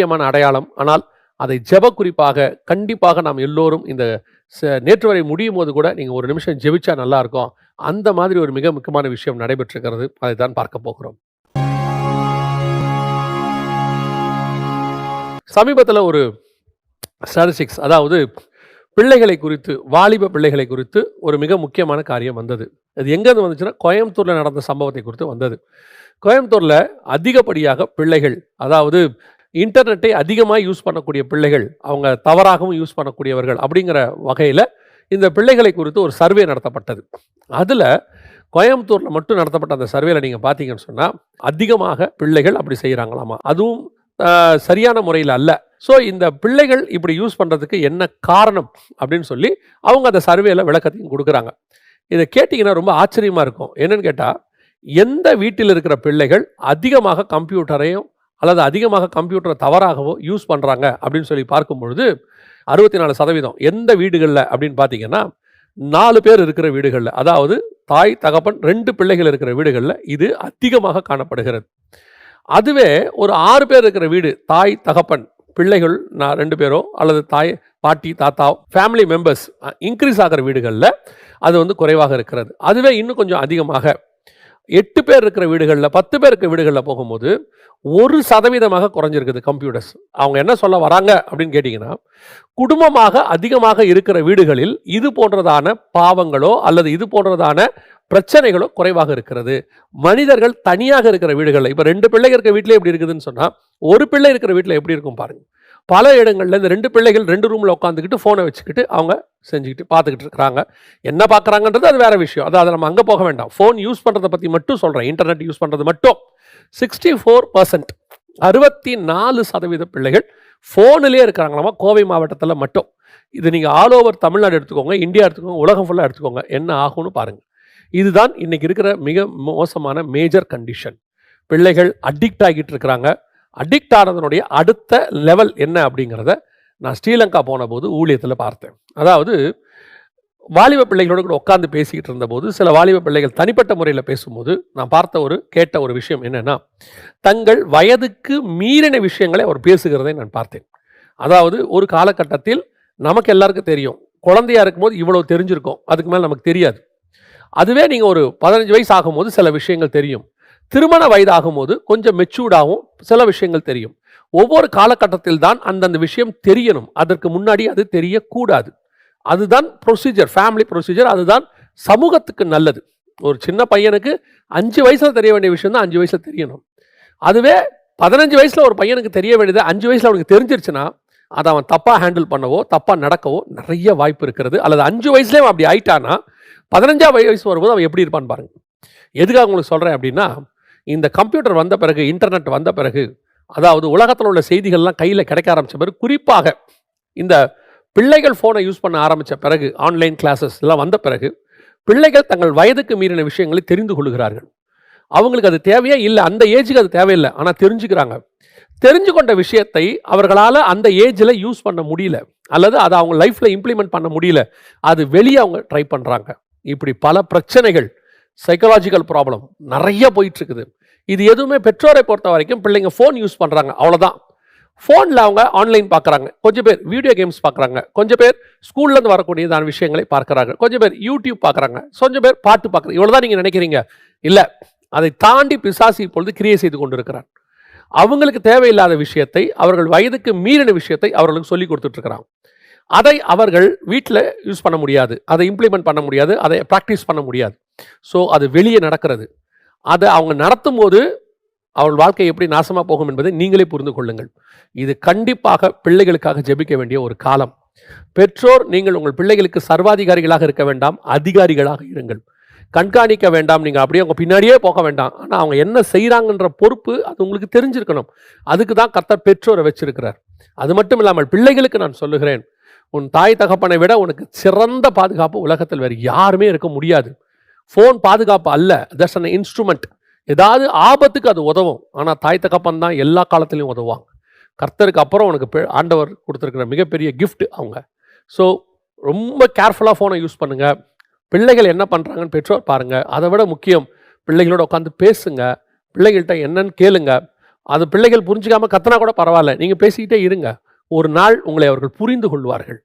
முக்கியமான அடையாளம். ஆனால் அதை ஜெப குறிப்பாக கண்டிப்பாக நாம் எல்லோரும் இந்த நேற்று வரை முடியும் போது கூட நீங்கள் ஒரு நிமிஷம் ஜெபிச்சா நல்லா இருக்கும். அந்த மாதிரி ஒரு மிக முக்கியமான விஷயம் நடைபெற்றிருக்கிறது. அதை தான் பார்க்க போகிறோம். சமீபத்தில் ஒரு ஸ்டாட்டிஸ்டிக்ஸ் அதாவது பிள்ளைகளை குறித்து வாலிப பிள்ளைகளை குறித்து ஒரு மிக முக்கியமான காரியம் வந்தது. அது எங்கேருந்து வந்துச்சுன்னா கோயம்புத்தூரில் நடந்த சம்பவத்தை குறித்து வந்தது. கோயம்புத்தூரில் அதிகப்படியாக பிள்ளைகள் அதாவது இன்டர்நெட்டை அதிகமாக யூஸ் பண்ணக்கூடிய பிள்ளைகள் அவங்க தவறாகவும் யூஸ் பண்ணக்கூடியவர்கள் அப்படிங்கிற வகையில் இந்த பிள்ளைகளை குறித்து ஒரு சர்வே நடத்தப்பட்டது. அதில் கோயம்புத்தூரில் மட்டும் நடத்தப்பட்ட அந்த சர்வேல நீங்கள் பார்த்தீங்கன்னு சொன்னால் அதிகமாக பிள்ளைகள் அப்படி செய்கிறாங்களாமா அதுவும் சரியான முறையில் அல்ல. ஸோ இந்த பிள்ளைகள் இப்படி யூஸ் பண்ணுறதுக்கு என்ன காரணம் அப்படின்னு சொல்லி அவங்க அந்த சர்வேல விளக்கத்தையும் கொடுக்குறாங்க. இதை கேட்டிங்கன்னா ரொம்ப ஆச்சரியமாக இருக்கும். என்னன்னு கேட்டால் எந்த வீட்டில் இருக்கிற பிள்ளைகள் அதிகமாக கம்ப்யூட்டரையும் அல்லது அதிகமாக கம்ப்யூட்டரை தவறாகவோ யூஸ் பண்ணுறாங்க அப்படின்னு சொல்லி பார்க்கும் பொழுது அறுபத்தி நாலு சதவீதம் எந்த வீடுகளில் அப்படின்னு பார்த்தீங்கன்னா நாலு பேர் இருக்கிற வீடுகளில் அதாவது தாய் தகப்பன் ரெண்டு பிள்ளைகள் இருக்கிற வீடுகளில் இது அதிகமாக காணப்படுகிறது. அதுவே ஒரு ஆறு பேர் இருக்கிற வீடு தாய் தகப்பன் பிள்ளைகள் நான் ரெண்டு பேரோ அல்லது தாய் பாட்டி தாத்தா ஃபேமிலி மெம்பர்ஸ் இன்க்ரீஸ் ஆகிற வீடுகளில் அது வந்து குறைவாக இருக்கிறது. அதுவே இன்னும் கொஞ்சம் அதிகமாக எட்டு பேர் இருக்கிற வீடுகளில் பத்து பேர் இருக்கிற வீடுகளில் போகும்போது ஒரு சதவீதமாக குறைஞ்சிருக்குது கம்ப்யூட்டர்ஸ் அவங்க என்ன சொல்ல வராங்க அப்படின்னு கேட்டிங்கன்னா குடும்பமாக அதிகமாக இருக்கிற வீடுகளில் இது போன்றதான பாவங்களோ அல்லது இது போன்றதான பிரச்சனைகளோ குறைவாக இருக்கிறது. மனிதர்கள் தனியாக இருக்கிற வீடுகளில் இப்போ ரெண்டு பிள்ளைங்க இருக்கிற வீட்டிலே எப்படி இருக்குதுன்னு சொன்னால் ஒரு பிள்ளை இருக்கிற வீட்டில் எப்படி இருக்கும் பாருங்கள் பல இடங்களில் இந்த ரெண்டு பிள்ளைகள் ரெண்டு ரூமில் உட்காந்துக்கிட்டு ஃபோனை வச்சுக்கிட்டு அவங்க செஞ்சுக்கிட்டு பார்த்துக்கிட்டு இருக்கிறாங்க. என்ன பார்க்குறாங்கன்றது அது வேறு விஷயம். அது அதை நம்ம அங்கே போக வேண்டாம். ஃபோன் யூஸ் பண்ணுறதை பற்றி மட்டும் சொல்கிறேன் இன்டர்நெட் யூஸ் பண்ணுறது மட்டும். சிக்ஸ்டி ஃபோர் பர்சன்ட் அறுபத்தி நாலு சதவீத பிள்ளைகள் ஃபோனிலே இருக்கிறாங்களாமா? கோவை மாவட்டத்தில் மட்டும். இது நீங்கள் ஆல் ஓவர் தமிழ்நாடு எடுத்துக்கோங்க இந்தியா எடுத்துக்கோங்க உலகம் ஃபுல்லாக எடுத்துக்கோங்க. என்ன ஆகும்னு பாருங்கள் இதுதான் இன்றைக்கி இருக்கிற மிக மோசமான மேஜர் கண்டிஷன் பிள்ளைகள் அடிக்ட் ஆகிட்டு இருக்கிறாங்க. அடிக்ட் ஆனதனுடைய அடுத்த லெவல் என்ன அப்படிங்கிறத நான் ஸ்ரீலங்கா போன போது ஊழியத்தில் பார்த்தேன். அதாவது வாலிப பிள்ளைகளோடு கூட உட்காந்து பேசிக்கிட்டு இருந்தபோது சில வாலிப பிள்ளைகள் தனிப்பட்ட முறையில் பேசும்போது நான் பார்த்த ஒரு கேட்ட ஒரு விஷயம் என்னென்னா தங்கள் வயதுக்கு மீறின விஷயங்களை அவர் பேசுகிறதை நான் பார்த்தேன். அதாவது ஒரு காலகட்டத்தில் நமக்கு எல்லாருக்கும் தெரியும். குழந்தையா இருக்கும்போது இவ்வளோ தெரிஞ்சிருக்கும். அதுக்கு மேலே நமக்கு தெரியாது. அதுவே நீங்கள் ஒரு பதினஞ்சு வயசு ஆகும்போது சில விஷயங்கள் தெரியும். திருமண வயதாகும் போது கொஞ்சம் மெச்சூர்டாகவும் சில விஷயங்கள் தெரியும். ஒவ்வொரு காலகட்டத்தில் தான் அந்தந்த விஷயம் தெரியணும். அதற்கு முன்னாடி அது தெரியக்கூடாது. அதுதான் ப்ரொசீஜர் ஃபேமிலி ப்ரொசீஜர் அதுதான் சமூகத்துக்கு நல்லது. ஒரு சின்ன பையனுக்கு அஞ்சு வயசில் தெரிய வேண்டிய விஷயம் தான் அஞ்சு வயசில் தெரியணும். அதுவே பதினஞ்சு வயசில் ஒரு பையனுக்கு தெரிய வேண்டியது அஞ்சு வயசில் அவனுக்கு தெரிஞ்சிருச்சுன்னா அதை அவன் தப்பாக ஹேண்டில் பண்ணவோ தப்பாக நடக்கவோ நிறைய வாய்ப்பு இருக்கிறது. அல்லது அஞ்சு வயசுலேயே அவன் அப்படி ஆயிட்டானா பதினஞ்சாம் வயசு வரும்போது அவன் எப்படி இருப்பான்னு பாருங்க. எதுக்காக உங்களுக்கு சொல்கிறேன் அப்படின்னா இந்த கம்ப்யூட்டர் வந்த பிறகு இன்டர்நெட் வந்த பிறகு அதாவது உலகத்தில் உள்ள செய்திகள்லாம் கையில் கிடைக்க ஆரம்பித்த பிறகு குறிப்பாக இந்த பிள்ளைகள் ஃபோனை யூஸ் பண்ண ஆரம்பித்த பிறகு ஆன்லைன் கிளாஸஸ் எல்லாம் வந்த பிறகு பிள்ளைகள் தங்கள் வயதுக்கு மீறின விஷயங்களை தெரிந்து கொள்கிறார்கள். அவங்களுக்கு அது தேவையே இல்லை அந்த ஏஜுக்கு அது தேவையில்லை ஆனால் தெரிஞ்சுக்கிறாங்க. தெரிஞ்சு கொண்ட விஷயத்தை அவர்களால் அந்த ஏஜில் யூஸ் பண்ண முடியல அல்லது அதை அவங்க லைஃப்பில் இம்ப்ளிமெண்ட் பண்ண முடியல அது வெளியே அவங்க ட்ரை பண்ணுறாங்க இப்படி பல பிரச்சனைகள் சைக்கலாஜிக்கல் ப்ராப்ளம் நிறைய போயிட்டுருக்குது இது எதுவுமே பெற்றோரை பொறுத்த வரைக்கும் பிள்ளைங்க ஃபோன் யூஸ் பண்ணுறாங்க அவ்வளோதான் ஃபோனில் அவங்க ஆன்லைன் பார்க்குறாங்க. கொஞ்சம் பேர் வீடியோ கேம்ஸ் பார்க்குறாங்க. கொஞ்சம் பேர் ஸ்கூல்லேருந்து வரக்கூடியதான விஷயங்களை பார்க்குறாங்க. கொஞ்சம் பேர் யூடியூப் பார்க்குறாங்க. கொஞ்சம் பேர் பாட்டு பார்க்குறாங்க இவ்வளோ தான் நீங்கள் நினைக்கிறீங்க? இல்லை. அதை தாண்டி பிசாசி இப்பொழுது கிரியை செய்து கொண்டிருக்கிறான் அவங்களுக்கு தேவையில்லாத விஷயத்தை அவர்கள் வயதுக்கு மீறின விஷயத்தை அவர்களுக்கு சொல்லி கொடுத்துட்ருக்கிறாங்க அதை அவர்கள் வீட்டில் யூஸ் பண்ண முடியாது. அதை இம்ப்ளிமெண்ட் பண்ண முடியாது. அதை ப்ராக்டிஸ் பண்ண முடியாது. ஸோ அது வெளியே நடக்கிறது. அதை அவங்க நடத்தும் போது அவள் வாழ்க்கை எப்படி நாசமாக போகும் என்பதை நீங்களே புரிந்து கொள்ளுங்கள். இது கண்டிப்பாக பிள்ளைகளுக்காக ஜெபிக்க வேண்டிய ஒரு காலம். பெற்றோர் நீங்கள் உங்கள் பிள்ளைகளுக்கு சர்வாதிகாரிகளாக இருக்க வேண்டாம் அதிகாரிகளாக இருங்கள். கண்காணிக்க வேண்டாம் நீங்கள் அப்படியே அவங்க பின்னாடியே போக வேண்டாம். ஆனால் அவங்க என்ன செய்கிறாங்கன்ற பொறுப்பு அது உங்களுக்கு தெரிஞ்சிருக்கணும். அதுக்கு தான் கர்த்தர் பெற்றோரை வச்சிருக்கிறார். அது மட்டும் இல்லாமல் பிள்ளைகளுக்கு நான் சொல்லுகிறேன் உன் தாய் தகப்பனை விட உனக்கு சிறந்த பாதுகாப்பு உலகத்தில் வேறு யாருமே இருக்க முடியாது. ஃபோன் பாதுகாப்பு அல்ல. தட்ஸ் அன் இன்ஸ்ட்ருமெண்ட் ஏதாவது ஆபத்துக்கு அது உதவும். ஆனால் தாய் தகப்பன் தான் எல்லா காலத்துலேயும் உதவுவாங்க. கர்த்தருக்கு அப்புறம் உனக்கு பெ- ஆண்டவர் கொடுத்துருக்குற மிகப்பெரிய கிஃப்ட் அவங்க. ஸோ ரொம்ப கேர்ஃபுல்லாக ஃபோனை யூஸ் பண்ணுங்கள் பிள்ளைகள் என்ன பண்ணுறாங்கன்னு பெற்றோர் பாருங்கள் அதை விட முக்கியம் பிள்ளைகளோட உட்காந்து பேசுங்க. பிள்ளைகள்கிட்ட என்னன்னு கேளுங்க. அது பிள்ளைகள் புரிஞ்சிக்காமல் கத்தனா கூட பரவாயில்ல. நீங்கள் பேசிக்கிட்டே இருங்க. ஒரு நாள் உங்களை அவர்கள் புரிந்து கொள்வார்கள்.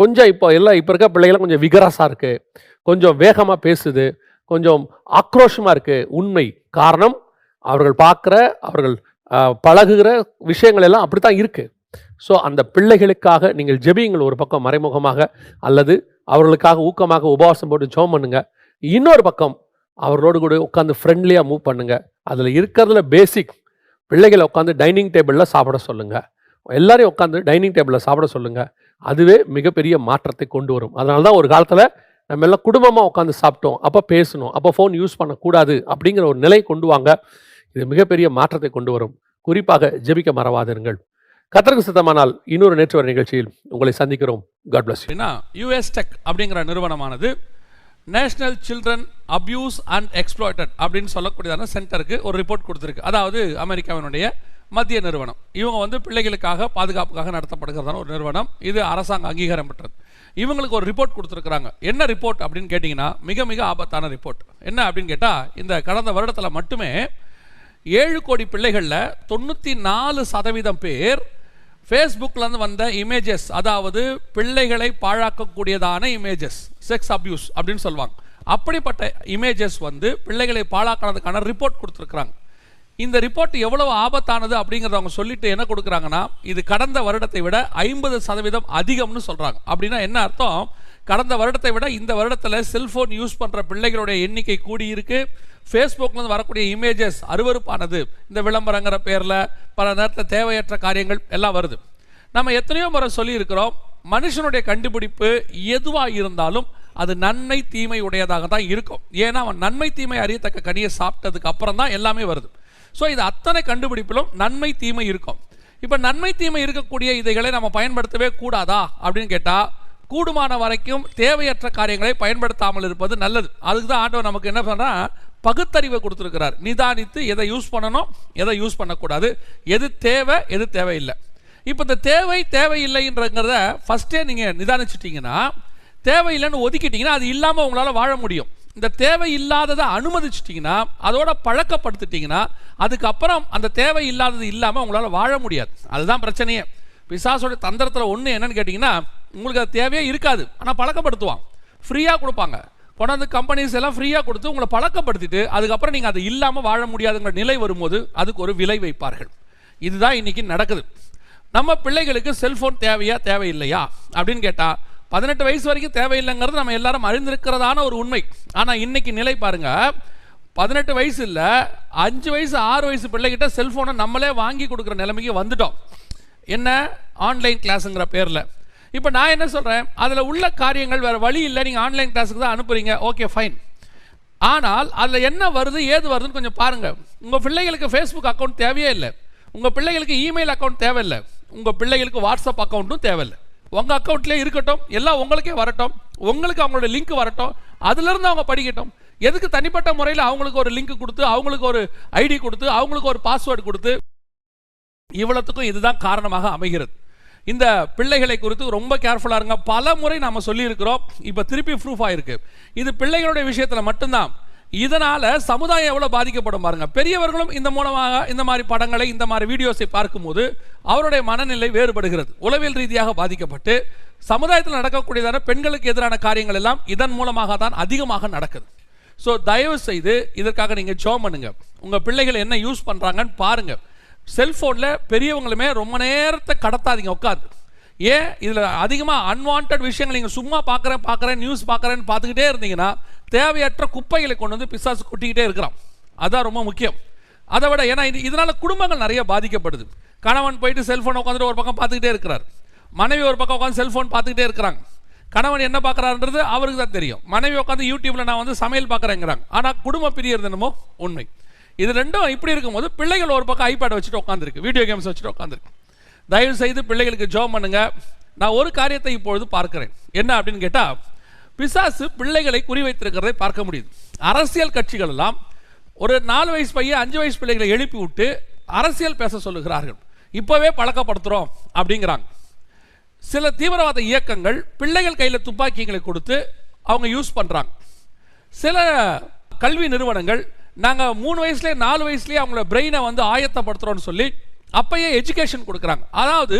கொஞ்சம் இப்போ எல்லாம் இப்போ இருக்க பிள்ளைகள்லாம் கொஞ்சம் விகரசாக இருக்குது கொஞ்சம் வேகமாக பேசுது. கொஞ்சம் ஆக்ரோஷமாக இருக்குது உண்மை. காரணம் அவர்கள் பார்க்குற, அவர்கள் பழகுகிற விஷயங்கள் எல்லாம் அப்படித்தான் இருக்குது ஸோ அந்த பிள்ளைகளுக்காக நீங்கள் ஜெபியுங்கள் ஒரு பக்கம் மறைமுகமாக அல்லது அவர்களுக்காக ஊக்கமாக உபவாசம் போட்டு ஜோம் பண்ணுங்க. இன்னொரு பக்கம் அவர்களோடு கூட உட்காந்து ஃப்ரெண்ட்லியாக மூவ் பண்ணுங்க. அதில் இருக்கிறதுல பேசிக் பிள்ளைகளை உட்காந்து டைனிங் டேபிளில் சாப்பிட சொல்லுங்கள் எல்லாரையும் உட்காந்து டைனிங் டேபிளில் சாப்பிட சொல்லுங்கள் அதுவே மிகப்பெரிய மாற்றத்தை கொண்டு வரும். அதனால தான் ஒரு காலத்தில் நம்ம எல்லாம் குடும்பமாக உட்காந்து சாப்பிட்டோம். அப்போ பேசணும். அப்போ ஃபோன் யூஸ் பண்ணக்கூடாது அப்படிங்கிற ஒரு நிலை கொண்டு வாங்க. இது மிகப்பெரிய மாற்றத்தை கொண்டு வரும். குறிப்பாக ஜெபிக்க மறவாதிருங்கள். கத்தருக்கு சித்தமானால் இன்னொரு நேற்று வர நிகழ்ச்சியில் உங்களை சந்திக்கிறோம். God bless you. டெக் அப்படிங்கிற நிறுவனமானது national children abuse and exploited அப்படின்னு சொல்லக்கூடியதான சென்டருக்கு ஒரு ரிப்போர்ட் கொடுத்துருக்கு அதாவது அமெரிக்காவினுடைய மத்திய நிறுவனம். இவங்க வந்து பிள்ளைகளுக்காக பாதுகாப்புக்காக நடத்தப்படுகிறதான ஒரு நிறுவனம். இது அரசாங்க அங்கீகாரம் பெற்றது. இவங்களுக்கு ஒரு ரிப்போர்ட் கொடுத்துருக்குறாங்க. என்ன ரிப்போர்ட் அப்படின்னு கேட்டிங்கன்னா மிக மிக ஆபத்தான ரிப்போர்ட் என்ன அப்படின்னு கேட்டால் இந்த கடந்த வருடத்தில் மட்டுமே ஏழு கோடி பிள்ளைகளில் தொண்ணூற்றி நாலு சதவீதம் பேர் ஃபேஸ்புக்லேருந்து வந்த இமேஜஸ் அதாவது பிள்ளைகளை பாழாக்கக்கூடியதான இமேஜஸ் செக்ஸ் அப்யூஸ் அப்படின்னு சொல்லுவாங்க. அப்படிப்பட்ட இமேஜஸ் வந்து பிள்ளைகளை பாழாக்கிறதுக்கான ரிப்போர்ட் கொடுத்துருக்குறாங்க. இந்த ரிப்போர்ட் எவ்வளவு ஆபத்தானது அப்படிங்கிறத அவங்க சொல்லிட்டு என்ன கொடுக்குறாங்கன்னா இது கடந்த வருடத்தை விட ஐம்பது சதவீதம் அதிகம்னு சொல்கிறாங்க அப்படின்னா என்ன அர்த்தம்? கடந்த வருடத்தை விட இந்த வருடத்தில் செல்ஃபோன் யூஸ் பண்ணுற பிள்ளைகளுடைய எண்ணிக்கை கூடியிருக்கு. ஃபேஸ்புக்லேருந்து வரக்கூடிய இமேஜஸ் அருவருப்பானது. இந்த விளம்பரங்கிற பேரில் பல நேரத்தில் தேவையற்ற காரியங்கள் எல்லாம் வருது. நம்ம எத்தனையோ முறை சொல்லியிருக்கிறோம் மனுஷனுடைய கண்டுபிடிப்பு எதுவாக இருந்தாலும் அது நன்மை தீமை உடையதாக தான் இருக்கும். ஏன்னா அவன் நன்மை தீமை அறியத்தக்க கனியை சாப்பிட்டதுக்கு அப்புறம் தான் எல்லாமே வருது. ஸோ இது அத்தனை கண்டுபிடிப்பிலும் நன்மை தீமை இருக்கும். இப்போ நன்மை தீமை இருக்கக்கூடிய இதைகளை நம்ம பயன்படுத்தவே கூடாதா? அப்படின்னு கேட்டால் கூடுமான வரைக்கும் தேவையற்ற காரியங்களை பயன்படுத்தாமல் இருப்பது நல்லது. அதுக்கு தான் ஆண்டவர் நமக்கு என்ன பண்ணா பகுத்தறிவை கொடுத்துருக்கிறார். நிதானித்து எதை யூஸ் பண்ணணும் எதை யூஸ் பண்ணக்கூடாது. எது தேவை எது தேவையில்லை. இப்போ இந்த தேவை தேவையில்லைன்றங்கிறத ஃபஸ்ட்டே நீங்கள் நிதானிச்சிட்டிங்கன்னா தேவையில்லைன்னு ஒதுக்கிட்டிங்கன்னா அது இல்லாமல் உங்களால் வாழ முடியும். இந்த தேவை இல்லாததை அனுமதிச்சிட்டிங்கன்னா அதோட பழக்கப்படுத்திட்டிங்கன்னா அதுக்கப்புறம் அந்த தேவை இல்லாதது இல்லாமல் உங்களால் வாழ முடியாது. அதுதான் பிரச்சனையே. பிசாசோட தந்திரத்தில் ஒன்று என்னன்னு கேட்டிங்கன்னா உங்களுக்கு அது தேவையே இருக்காது. ஆனால் பழக்கப்படுத்துவான். ஃப்ரீயாக கொடுப்பாங்க. கொண்டாந்து கம்பெனிஸ் எல்லாம் ஃப்ரீயாக கொடுத்து உங்களை பழக்கப்படுத்திட்டு அதுக்கப்புறம் நீங்கள் அது இல்லாமல் வாழ முடியாதுங்கிற நிலை வரும்போது அதுக்கு ஒரு விலை வைப்பார்கள். இதுதான் இன்றைக்கி நடக்குது. நம்ம பிள்ளைகளுக்கு செல்ஃபோன் தேவையா தேவையில்லையா? அப்படின்னு கேட்டால் பதினெட்டு வயசு வரைக்கும் தேவையில்லைங்கிறது நம்ம எல்லாரும் அறிந்திருக்கிறதான ஒரு உண்மை. ஆனால் இன்னைக்கு நிலை பாருங்க. பதினெட்டு வயசு இல்லை அஞ்சு வயசு ஆறு வயசு பிள்ளைகிட்ட செல்ஃபோனை நம்மளே வாங்கி கொடுக்குற நிலைமைக்கு வந்துட்டோம். என்ன? ஆன்லைன் கிளாஸுங்கிற பேரில். இப்போ நான் என்ன சொல்கிறேன் அதில் உள்ள காரியங்கள் வேறு வழி இல்லை நீங்கள் ஆன்லைன் கிளாஸுக்கு தான் அனுப்புறீங்க. ஓகே ஃபைன் ஆனால் அதில் என்ன வருது ஏது வருதுன்னு கொஞ்சம் பாருங்கள் உங்கள் பிள்ளைகளுக்கு ஃபேஸ்புக் அக்கௌண்ட் தேவையே இல்லை. உங்கள் பிள்ளைகளுக்கு இமெயில் அக்கௌண்ட் தேவையில்லை. உங்கள் பிள்ளைகளுக்கு வாட்ஸ்அப் அக்கௌண்ட்டும் தேவையில்லை. உங்கள் அக்கௌண்ட்லேயே இருக்கட்டும் எல்லாம் உங்களுக்கே வரட்டும் உங்களுக்கு அவங்களோட லிங்க் வரட்டும் அதுலேருந்து அவங்க படிக்கட்டும். எதுக்கு தனிப்பட்ட முறையில் அவங்களுக்கு ஒரு லிங்க் கொடுத்து அவங்களுக்கு ஒரு ஐடி கொடுத்து அவங்களுக்கு ஒரு பாஸ்வேர்டு கொடுத்து? இவ்வளத்துக்கும் இதுதான் காரணமாக அமைகிறது. இந்த பிள்ளைகளை குறித்து ரொம்ப கேர்ஃபுல்லாக இருங்க. பல முறை நாம் சொல்லியிருக்கிறோம். இப்போ திருப்பி ப்ரூஃப் ஆயிருக்கு. இது பிள்ளைகளுடைய விஷயத்தில் மட்டும்தான். இதனால் சமுதாயம் எவ்வளோ பாதிக்கப்படும் பாருங்க. பெரியவர்களும் இந்த மூலமாக இந்த மாதிரி படங்களை இந்த மாதிரி வீடியோஸை பார்க்கும்போது அவருடைய மனநிலை வேறுபடுகிறது. உளவியல் ரீதியாக பாதிக்கப்பட்டு சமுதாயத்தில் நடக்கக்கூடியதான பெண்களுக்கு எதிரான காரியங்கள் எல்லாம் இதன் மூலமாக தான் அதிகமாக நடக்குது. ஸோ தயவு செய்து இதற்காக நீங்கள் ஜோம் பண்ணுங்க. உங்கள் பிள்ளைகள் என்ன யூஸ் பண்ணுறாங்கன்னு பாருங்கள் செல்ஃபோனில் பெரியவங்களுமே ரொம்ப நேரத்தை கடத்தாதீங்க உட்காந்து ஏன் இதில் அதிகமாக அன்வான்ட் விஷயங்கள் நீங்கள் சும்மா பார்க்குறேன் பார்க்குறேன் நியூஸ் பார்க்குறேன்னு பார்த்துக்கிட்டே இருந்தீங்கன்னா தேவையற்ற குப்பைகளை கொண்டு வந்து பிசாசு கொட்டிக்கிட்டே இருக்கிறான். அதான் ரொம்ப முக்கியம். அதை விட ஏன்னா இது இதனால் குடும்பங்கள் நிறைய பாதிக்கப்படுது. கணவன் போயிட்டு செல்ஃபோன் உட்காந்துட்டு ஒரு பக்கம் பார்த்துக்கிட்டே இருக்கிறார். மனைவி ஒரு பக்கம் உட்காந்து செல்ஃபோன் பார்த்துக்கிட்டே இருக்கிறாங்க. கணவன் என்ன பார்க்குறாருன்றது அவருக்கு தான் தெரியும். மனைவி உட்காந்து யூடியூப்பில் நான் வந்து சமையல் பார்க்குறேங்கிறாங்க. ஆனால் குடும்ப பிரியறது என்னமோ உண்மை. இது ரெண்டும் இப்படி இருக்கும்போது பிள்ளைகள் ஒரு பக்கம் ஐபேட் வச்சுட்டு உட்காந்துருக்கு வீடியோ கேம்ஸ் வச்சுட்டு உட்காந்துருக்கு தயவு செய்து பிள்ளைகளுக்கு ஜோம் பண்ணுங்க. நான் ஒரு காரியத்தை இப்பொழுது பார்க்கிறேன். என்ன அப்படின்னு கேட்டால் பிசாசு பிள்ளைகளை குறிவைத்திருக்கிறதை பார்க்க முடியுது. அரசியல் கட்சிகள் எல்லாம் ஒரு நாலு வயசு பையன் அஞ்சு வயசு பிள்ளைகளை எழுப்பி விட்டு அரசியல் பேச சொல்லுகிறார்கள். இப்போவே பழக்கப்படுத்துகிறோம் அப்படிங்கிறாங்க. சில தீவிரவாத இயக்கங்கள் பிள்ளைகள் கையில் துப்பாக்கிகளை கொடுத்து அவங்க யூஸ் பண்ணுறாங்க சில கல்வி நிறுவனங்கள் நாங்கள் மூணு வயசுலேயே நாலு வயசுலேயே அவங்கள பிரெயினை வந்து ஆயத்தப்படுத்துகிறோன்னு சொல்லி அப்பயே எஜுகேஷன் கொடுக்குறாங்க. அதாவது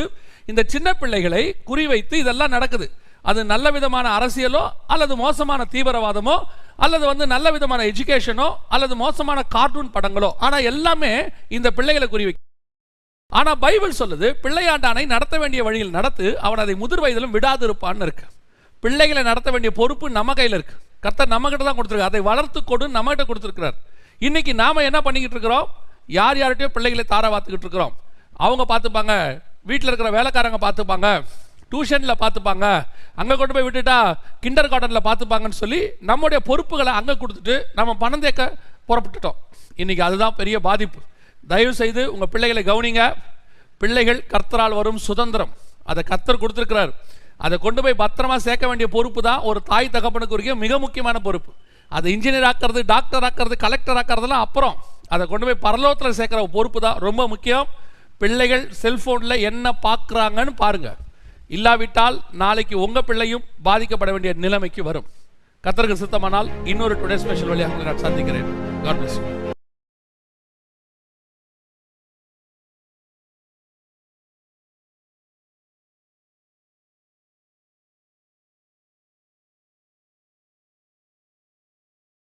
இந்த சின்ன பிள்ளைகளை குறிவைத்து இதெல்லாம் நடக்குது. அது நல்ல விதமான அரசியலோ அல்லது மோசமான தீவிரவாதமோ அல்லது வந்து நல்ல விதமான எஜுகேஷனோ அல்லது மோசமான கார்ட்டூன் படங்களோ. ஆனால் எல்லாமே இந்த பிள்ளைகளை குறிவைக்கும் ஆனால் பைபிள் சொல்லுது பிள்ளையாண்டானை நடத்த வேண்டிய வழியில் நடத்து அவன் அதை முதிர் வயதிலும் விடாதிருப்பான்னு இருக்கு. பிள்ளைகளை நடத்த வேண்டிய பொறுப்பு நம்ம கையில் இருக்கு. கர்த்தர் நம்மகிட்ட தான் கொடுத்துருக்காரு. அதை வளர்த்து கொடு நம்மகிட்ட கொடுத்துருக்கிறார். இன்னைக்கு நாம என்ன பண்ணிக்கிட்டு இருக்கிறோம்? யார் யார்கிட்டயோ பிள்ளைகளை தார பார்த்துக்கிட்டு இருக்கிறோம். அவங்க பார்த்துப்பாங்க வீட்டில் இருக்கிற வேலைக்காரங்க பார்த்துப்பாங்க டியூஷனில் பார்த்துப்பாங்க அங்கே கொண்டு போய் விட்டுட்டா கிண்டர் கார்டனில் பார்த்துப்பாங்கன்னு சொல்லி நம்முடைய பொறுப்புகளை அங்கே கொடுத்துட்டு நம்ம பணம் தேக்க புறப்பட்டுட்டோம். இன்றைக்கி அதுதான் பெரிய பாதிப்பு. தயவு செய்து உங்கள் பிள்ளைகளை கவனிங்க. பிள்ளைகள் கர்த்தரால் வரும் சுதந்திரம். அதை கர்த்தர் கொடுத்துருக்கிறார். அதை கொண்டு போய் பத்திரமா சேர்க்க வேண்டிய பொறுப்பு தான் ஒரு தாய் தகப்பனுக்கு உரிய மிக முக்கியமான பொறுப்பு. அது இன்ஜினியர் ஆக்கிறது டாக்டர் ஆக்கிறது கலெக்டர் ஆக்கிறதுலாம் அப்புறம். அதை கொண்டு போய் பரலோகத்தில் சேர்க்குற பொறுப்பு தான். ரொம்ப முக்கியம். பிள்ளைகள் செல்ஃபோனில் என்ன பார்க்குறாங்கன்னு பாருங்கள் இல்லாவிட்டால் நாளைக்கு உங்கள் பிள்ளையும் பாதிக்கப்பட வேண்டிய நிலைமைக்கு வரும். கத்தருக்கு சித்தமானால் இன்னொரு டுடே ஸ்பெஷல் வழியாக நான் சந்திக்கிறேன். God plus